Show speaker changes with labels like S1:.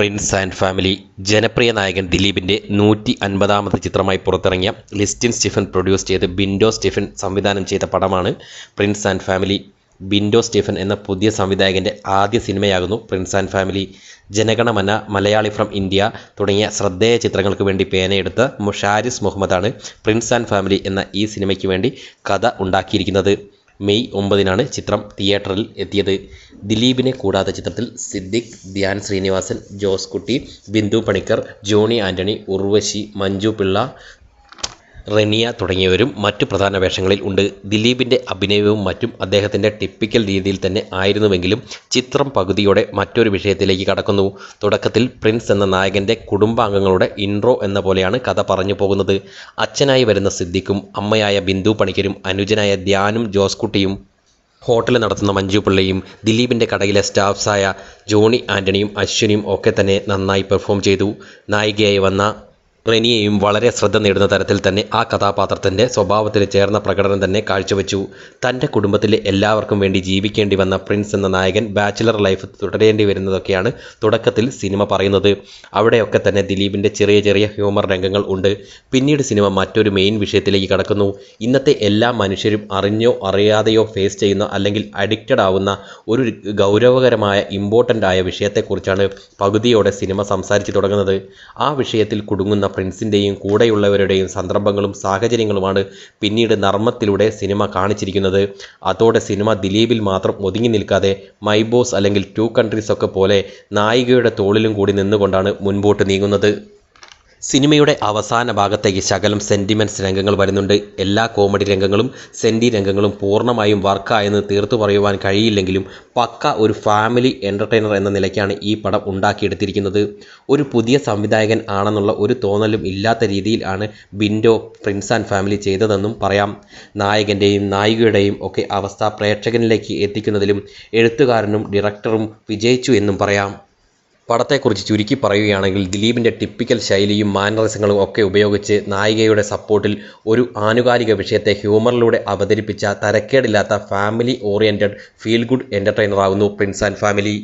S1: Prince and family ജനപ്രിയ നായകൻ ദിലീപിന്റെ നൂറ്റി അൻപതാമത് ചിത്രമായി പുറത്തിറങ്ങിയ ലിസ്റ്റിൻ സ്റ്റീഫൻ പ്രൊഡ്യൂസ് ചെയ്ത് ബിൻഡോ സ്റ്റീഫൻ സംവിധാനം ചെയ്ത പടമാണ് Prince and Family. Binto Stephen എന്ന പുതിയ സംവിധായകന്റെ ആദ്യ സിനിമയാകുന്നു Prince and Family. Jana Gana Mana Malayali from India തുടങ്ങിയ ശ്രദ്ധേയ ചിത്രങ്ങൾക്ക് വേണ്ടി പേനയെടുത്ത ഷാരിസ് മുഹമ്മദാണ് പ്രിൻസ് ആൻഡ് ഫാമിലി എന്ന ഈ സിനിമയ്ക്ക് വേണ്ടി കഥ ഉണ്ടാക്കിയിരിക്കുന്നത്. മെയ് ഒമ്പതിനാണ് ചിത്രം തിയേറ്ററിൽ എത്തിയത്. ദിലീപിനെ കൂടാതെ ചിത്രത്തിൽ സിദ്ദിഖ് ധ്യാൻ ശ്രീനിവാസൻ ജോസ് കുട്ടി ബിന്ദു പണിക്കർ ജോണി ആന്റണി ഉർവശി മഞ്ജു പിള്ള റെനിയ തുടങ്ങിയവരും മറ്റു പ്രധാന വേഷങ്ങളിൽ ഉണ്ട്. ദിലീപിന്റെ അഭിനയവും മറ്റും അദ്ദേഹത്തിന്റെ ടിപ്പിക്കൽ രീതിയിൽ തന്നെ ആയിരുന്നുവെങ്കിലും ചിത്രം പകുതിയോടെ മറ്റൊരു വിഷയത്തിലേക്ക് കടക്കുന്നു. തുടക്കത്തിൽ പ്രിൻസ് എന്ന നായകന്റെ കുടുംബാംഗങ്ങളുടെ ഇൻട്രോ എന്ന പോലെയാണ് കഥ പറഞ്ഞു പോകുന്നത്. അച്ഛനായി വരുന്ന സിദ്ദിഖും അമ്മയായ ബിന്ദു പണിക്കരും അനുജനായ ധ്യാനും ജോസ്കുട്ടിയും ഹോട്ടൽ നടത്തുന്ന മഞ്ജു പിള്ളയും ദിലീപിന്റെ കടയിലെ സ്റ്റാഫ്സായ ജോണി ആന്റണിയും അശ്വിനിയും ഒക്കെ തന്നെ നന്നായി പെർഫോം ചെയ്തു. നായികയായി വന്ന റെനിയെയും വളരെ ശ്രദ്ധ നേടുന്ന തരത്തിൽ തന്നെ ആ കഥാപാത്രത്തിന്റെ സ്വഭാവത്തിൽ ചേർന്ന പ്രകടനം തന്നെ കാഴ്ചവെച്ചു. തന്റെ കുടുംബത്തിലെ എല്ലാവർക്കും വേണ്ടി ജീവിക്കേണ്ടി വന്ന പ്രിൻസ് എന്ന നായകൻ ബാച്ചിലർ ലൈഫ് തുടരേണ്ടി വരുന്നതൊക്കെയാണ് തുടക്കത്തിൽ സിനിമ പറയുന്നത്. അവിടെയൊക്കെ തന്നെ ദിലീപിന്റെ ചെറിയ ചെറിയ ഹ്യൂമർ രംഗങ്ങൾ ഉണ്ട്. പിന്നീട് സിനിമ മറ്റൊരു മെയിൻ വിഷയത്തിലേക്ക് കടക്കുന്നു. ഇന്നത്തെ എല്ലാ മനുഷ്യരും അറിഞ്ഞോ അറിയാതെയോ ഫേസ് ചെയ്യുന്ന അല്ലെങ്കിൽ അഡിക്റ്റഡ് ആവുന്ന ഒരു ഗൗരവകരമായ ഇമ്പോർട്ടന്റ് ആയ വിഷയത്തെക്കുറിച്ചാണ് പകുതിയോടെ സിനിമ സംസാരിച്ചു തുടങ്ങുന്നത്. ആ വിഷയത്തിൽ കുടുങ്ങുന്ന പ്രിൻസിന്റെയും കൂടെയുള്ളവരുടെയും സന്ദർഭങ്ങളും സാഹചര്യങ്ങളുമാണ് പിന്നീട് നർമ്മത്തിലൂടെ സിനിമ കാണിച്ചിരിക്കുന്നത്. അതോടെ സിനിമ ദിലീപിൽ മാത്രം ഒതുങ്ങി നിൽക്കാതെ മൈ ബോസ് അല്ലെങ്കിൽ ടു കൺട്രീസ് ഒക്കെ പോലെ നായികയുടെ തോളിലും കൂടി നിന്നുകൊണ്ടാണ് മുൻപോട്ട് നീങ്ങുന്നത്. സിനിമയുടെ അവസാന ഭാഗത്തേക്ക് ശകലം സെന്റിമെന്റ്സ് രംഗങ്ങൾ വരുന്നുണ്ട്. എല്ലാ കോമഡി രംഗങ്ങളും സെന്റി രംഗങ്ങളും പൂർണമായും വർക്കായെന്ന് തീർത്തു പറയുവാൻ കഴിയില്ലെങ്കിലും പക്ക ഒരു ഫാമിലി എന്റർടൈനർ എന്ന നിലയ്ക്കാണ് ഈ പടം ഉണ്ടാക്കിയെടുത്തിരിക്കുന്നത്. ഒരു പുതിയ സംവിധായകൻ ആണെന്നുള്ള ഒരു തോന്നലും ഇല്ലാത്ത രീതിയിലാണ് ബിൻഡോ പ്രിൻസ് ആൻഡ് ഫാമിലി ചെയ്തതെന്നും പറയാം. നായകന്റെയും നായികയുടെയും ഒക്കെ അവസ്ഥ പ്രേക്ഷകനിലേക്ക് എത്തിക്കുന്നതിലും എഴുത്തുകാരനും ഡയറക്ടറും വിജയിച്ചു എന്നും പറയാം. പടത്തെക്കുറിച്ച് ചുരുക്കി പറയുകയാണെങ്കിൽ ദിലീപിന്റെ ടിപ്പിക്കൽ ശൈലിയും മാനറിസങ്ങളും ഒക്കെ ഉപയോഗിച്ച് നായികയുടെ സപ്പോർട്ടിൽ ഒരു ആനുകാലിക വിഷയത്തെ ഹ്യൂമറിലൂടെ അവതരിപ്പിച്ച തരക്കേടില്ലാത്ത ഫാമിലി ഓറിയന്റഡ് ഫീൽ ഗുഡ് എന്റർടൈനറാകുന്നു പ്രിൻസ് ആൻഡ് ഫാമിലി.